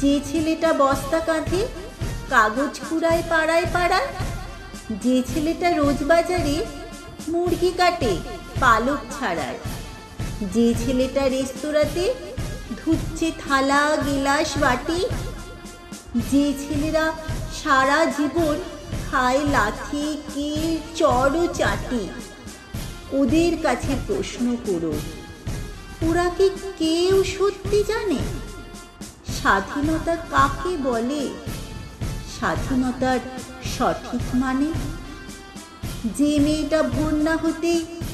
যে ছেলেটা বস্তা কাঁধে, কাগজ কুড়ায় পাড়ায় পাড়ায়, যে ছেলেটা রোজ বাজারে মুরগি কাটে, পালক ছাড়ায়, যে ছেলেটা রেস্তোরাঁতে ধুচ্ছে থালা, গিলাস বাটি, যে ছেলেরা সারা জীবন খায় লাথি কি চড় চাটি। ওদের কাছে প্রশ্ন করো, ওরা কি কেউ সত্যি জানে? স্বাধীনতা কাকে বলে? স্বাধীনতার সঠিক মানে? যে মেয়েটা না হতে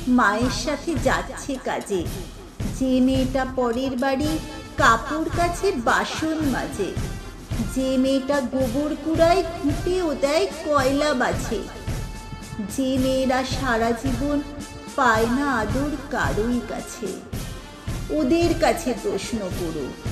মায়ের সাথে যাচ্ছে কাজে, যে মেয়েটা পরের বাড়ি কাপড় কাছে বাসন মাজে, যে মেয়েটা গোবর কুড়ায় ঘুঁটেও দেয় কয়লা বাছে, যে মেয়েরা সারা জীবন পায় না আদর কারোই কাছে? ওদের কাছে প্রশ্ন করো।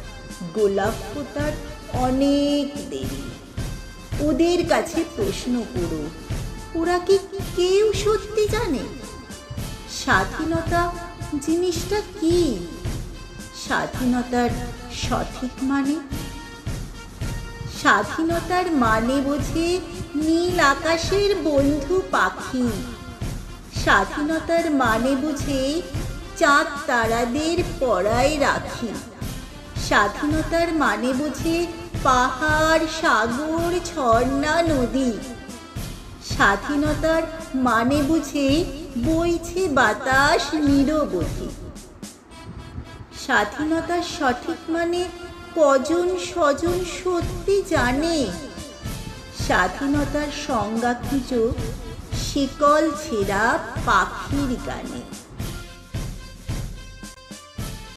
গোলাপ ফোটার অনেক দেরি। ওদের কাছে প্রশ্ন করো, ওরা কি কেউ সত্যি জানে? স্বাধীনতা জিনিসটা কি? স্বাধীনতার সঠিক মানে? স্বাধীনতার মানে বোঝে নীল আকাশের বন্ধু পাখি। স্বাধীনতার মানে বুঝে চাঁদ তারাদের পড়ায় রাখি। স্বাধীনতার মানে বুঝে পাহাড়, সাগর, ঝর্ণা, নদী। স্বাধীনতার মানে বুঝে বইছে বাতাস নিরবধি। স্বাধীনতার সঠিক মানে কজন স্বজন সত্যি জানে? স্বাধীনতার সংজ্ঞা খুঁজো শিকল ছেঁড়া পাখির গানে।